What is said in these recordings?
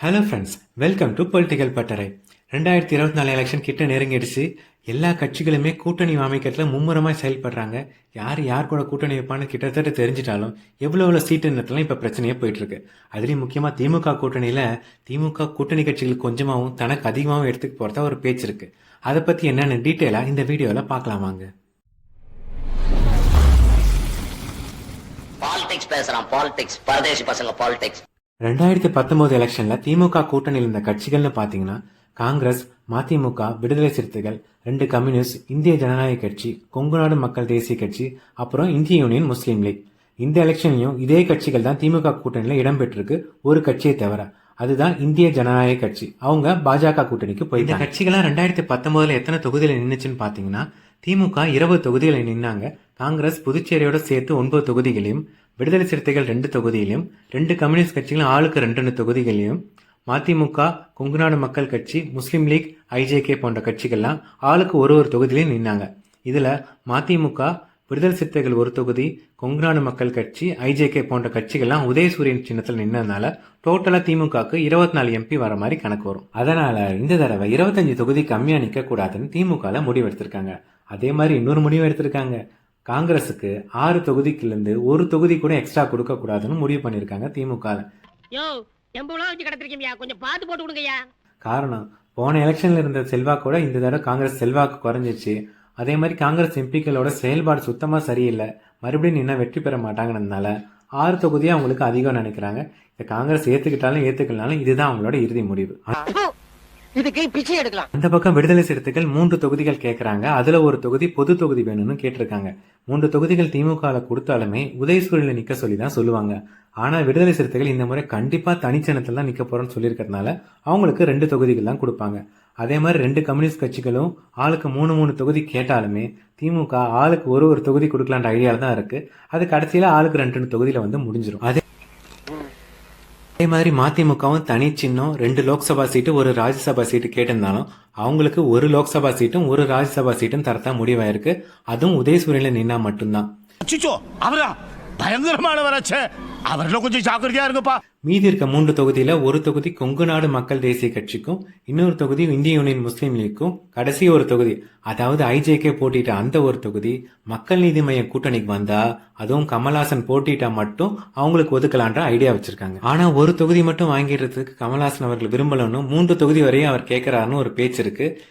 Hello friends welcome to political பட்டறை ரெண்டாயிரத்தி இருபத்தி நாலு எலெக்ஷன் கிட்ட நெருங்கிடுச்சு. எல்லா கட்சிகளுமே கூட்டணி அமைக்கிறதுல மும்முரமாக செயல்படுறாங்க. யார் யார் கூட கூட்டணி வைப்பான்னு கிட்டத்தட்ட தெரிஞ்சிட்டாலும் எவ்வளோ எவ்வளோ சீட்டுன்றதுலாம் இப்போ பிரச்சனையே போயிட்டு இருக்கு அதுலேயும் முக்கியமாக திமுக கூட்டணியில் திமுக கூட்டணி கட்சிகள் கொஞ்சமாகவும் தனக்கு அதிகமாகவும் எடுத்துக்க போகிறதா ஒரு பேச்சு இருக்கு. அதை பற்றி என்னென்ன டீட்டெயிலாக இந்த வீடியோவில் பார்க்கலாமாங்க பாலிடிக்ஸ் பேசுகிறான் பாலிடிக்ஸ் பரதேசி பசங்க பாலிடிக்ஸ் ரெண்டாயிரத்தி பத்தொன்பது எலெக்ஷன்ல திமுக கூட்டணியில் இருந்த கட்சிகள்னு பாத்தீங்கன்னா காங்கிரஸ் மதிமுக விடுதலை சிறுத்தைகள் ரெண்டு கம்யூனிஸ்ட் இந்திய ஜனநாயக கட்சி கொங்குநாடு மக்கள் தேசிய கட்சி அப்புறம் இந்திய யூனியன் முஸ்லீம் லீக். இந்த எலெக்ஷன்லையும் இதே கட்சிகள் தான் திமுக கூட்டணியில இடம்பெற்றிருக்கு ஒரு கட்சியை தவிர. அதுதான் இந்திய ஜனநாயக கட்சி. அவங்க பாஜக கூட்டணிக்கு போய் இந்த கட்சிகள்லாம் ரெண்டாயிரத்தி பத்தொன்பதுல எத்தனை தொகுதியில் நின்றுச்சுன்னு பாத்தீங்கன்னா திமுக இருபது தொகுதிகளை நின்னாங்க. காங்கிரஸ் புதுச்சேரியோட சேர்த்து ஒன்பது தொகுதிகளையும் விடுதலை சிறுத்தைகள் ரெண்டு தொகுதியிலும் ரெண்டு கம்யூனிஸ்ட் கட்சிகளும் ஆளுக்கு ரெண்டு ரெண்டு தொகுதிகளிலும் மதிமுக கொங்குநாடு மக்கள் கட்சி முஸ்லீம் லீக் ஐஜேகே போன்ற கட்சிகள்லாம் ஆளுக்கு ஒரு ஒரு தொகுதியிலையும் நின்னாங்க. இதில் மதிமுக விடுதலை சிறுத்தைகள் ஒரு தொகுதி கொங்குநாடு மக்கள் கட்சி ஐஜேகே போன்ற கட்சிகள்லாம் உதயசூரியன் சின்னத்தில் நின்னதுனால டோட்டலாக திமுகவுக்கு இருபத்தி நாலு எம்பி வர மாதிரி கணக்கு வரும். அதனால இந்த தடவை இருபத்தஞ்சு தொகுதி கம்மியாக நிற்கக்கூடாதுன்னு திமுகவில் முடிவு எடுத்திருக்காங்க அதே மாதிரி இன்னொரு முடிவு எடுத்திருக்காங்க. காங்கிரஸுக்கு ஆறு தொகுதிக்குலேருந்து ஒரு தொகுதி கூட எக்ஸ்ட்ரா கொடுக்க கூடாதுன்னு முடிவு பண்ணியிருக்காங்க திமுக. காரணம் போன எலெக்ஷன்ல இருந்த செல்வாக்கோட இந்த தடவை காங்கிரஸ் செல்வாக்கு குறைஞ்சிச்சு. அதே மாதிரி காங்கிரஸ் எம்பிக்களோட செயல்பாடு சுத்தமா சரியில்லை. மறுபடியும் நின்னா வெற்றி பெற மாட்டாங்கன்றதுனால ஆறு தொகுதியா அவங்களுக்கு அதிகம் நினைக்கிறாங்க. இந்த காங்கிரஸ் ஏத்துக்கிட்டாலும் ஏத்துக்கலனாலும் இதுதான் அவங்களோட இறுதி முடிவு. இதுக்கு பிச்சை எடுக்கலாம். அந்த பக்கம் விடுதலை சிறுத்தைகள் மூன்று தொகுதிகள் கேட்கறாங்க அதுல ஒரு தொகுதி பொது தொகுதி வேணும்னு கேட்டிருக்காங்க. மூன்று தொகுதிகள் திமுக கொடுத்தாலுமே உதயசூரில நிக்க சொல்லி தான் சொல்லுவாங்க. ஆனா விடுதலை சிறுத்தைகள் இந்த முறை கண்டிப்பா தனிச்சனத்துல தான் நிக்க போறோம்னு சொல்லியிருக்கறதுனால அவங்களுக்கு ரெண்டு தொகுதிகள் தான் கொடுப்பாங்க. அதே மாதிரி ரெண்டு கம்யூனிஸ்ட் கட்சிகளும் ஆளுக்கு மூணு மூணு தொகுதி கேட்டாலுமே திமுக ஆளுக்கு ஒரு ஒரு தொகுதி கொடுக்கலான்ற ஐடியாவில் தான் இருக்கு. அது கடைசியில் ஆளுக்கு ரெண்டு ரெண்டு தொகுதியில் வந்து முடிஞ்சிடும் அதே அதே மாதிரி மதிமுகவும் தனி சின்னம் ரெண்டு லோக்சபா சீட்டு ஒரு ராஜ்யசபா சீட்டு கேட்டிருந்தாலும் அவங்களுக்கு ஒரு லோக்சபா சீட்டும் ஒரு ராஜ்யசபா சீட்டும் தரத்தான் முடிவாயிருக்கு. அதுவும் உதயசூரியில நின்னா மட்டும்தான். அச்சிச்சோ அவரா பயங்கரமானவராச்சே அவர்ல கொஞ்சம் ஜாக்கிரதையா இருங்கப்பா. மீதி இருக்க மூன்று தொகுதியில ஒரு தொகுதி கொங்கு நாடு மக்கள் தேசிய கட்சிக்கும் இன்னொரு தொகுதி இந்திய யூனியன் முஸ்லீம் லீக்கும் கடைசி ஒரு தொகுதி அதாவது ஐஜேகே போட்டிட்ட அந்த ஒரு தொகுதி மக்கள் நீதி மைய கூட்டணிக்கு வந்தா அதுவும் கமல்ஹாசன் போட்டிட்டா மட்டும் அவங்களுக்கு ஒதுக்கலான்ற ஐடியா வச்சிருக்காங்க. ஆனா ஒரு தொகுதி மட்டும் வாங்கிடுறதுக்கு கமல்ஹாசன் அவர்கள் விரும்பலன்னு மூன்று தொகுதி வரையும் அவர் கேட்கிறாருன்னு ஒரு பேச்சு இருக்கு.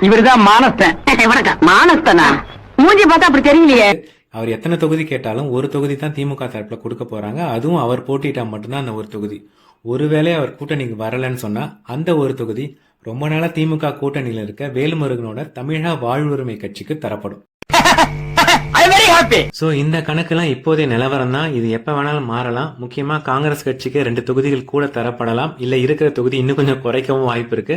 இவருதான் மானஸ்தன். மானஸ்தனா? மூஞ்சி பார்த்தா அப்படி தெரியலையே. அவர் எத்தனை தொகுதி கேட்டாலும் ஒரு தொகுதி தான் திமுக தரப்புல கொடுக்க போறாங்க. அதுவும் அவர் போட்டிட்டா மட்டும்தான் அந்த ஒரு தொகுதி. ஒருவேளை அவர் கூட்டணிக்கு வரலன்னு சொன்னா அந்த ஒரு தொகுதி ரொம்ப நாளா திமுக கூட்டணியில இருக்க வேலுமுருகனோட தமிழக வாழ்வுரிமை கட்சிக்கு தரப்படும். சோ இந்த கணக்கெல்லாம் இப்போதைய நிலவரம் தான். இது எப்ப வேணாலும் மாறலாம். முக்கியமா காங்கிரஸ் கட்சிக்கு ரெண்டு தொகுதிகள் கூட தரப்படலாம். இல்ல இருக்கிற தொகுதி இன்னும் கொஞ்சம் குறைக்கவும் வாய்ப்பு இருக்கு.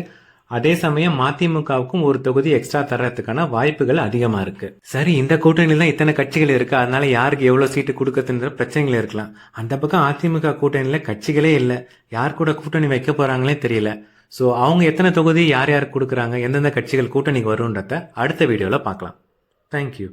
அதே சமயம் மதிமுகவுக்கும் ஒரு தொகுதி எக்ஸ்ட்ரா தர்றதுக்கான வாய்ப்புகள் அதிகமா இருக்கு. சரி இந்த கூட்டணியில தான் இத்தனை கட்சிகள் இருக்கு. அதனால யாருக்கு எவ்வளவு சீட்டு கொடுக்கறதுன்ற பிரச்சனைகள் இருக்கலாம். அந்த பக்கம் அதிமுக கூட்டணியில கட்சிகளே இல்லை. யார் கூட கூட்டணி வைக்க போறாங்களே தெரியல. சோ அவங்க எத்தனை தொகுதி யார் யார் கொடுக்குறாங்க? எந்தெந்த கட்சிகள் கூட்டணிக்கு வரும்ன்றத அடுத்த வீடியோல பார்க்கலாம். தேங்க்யூ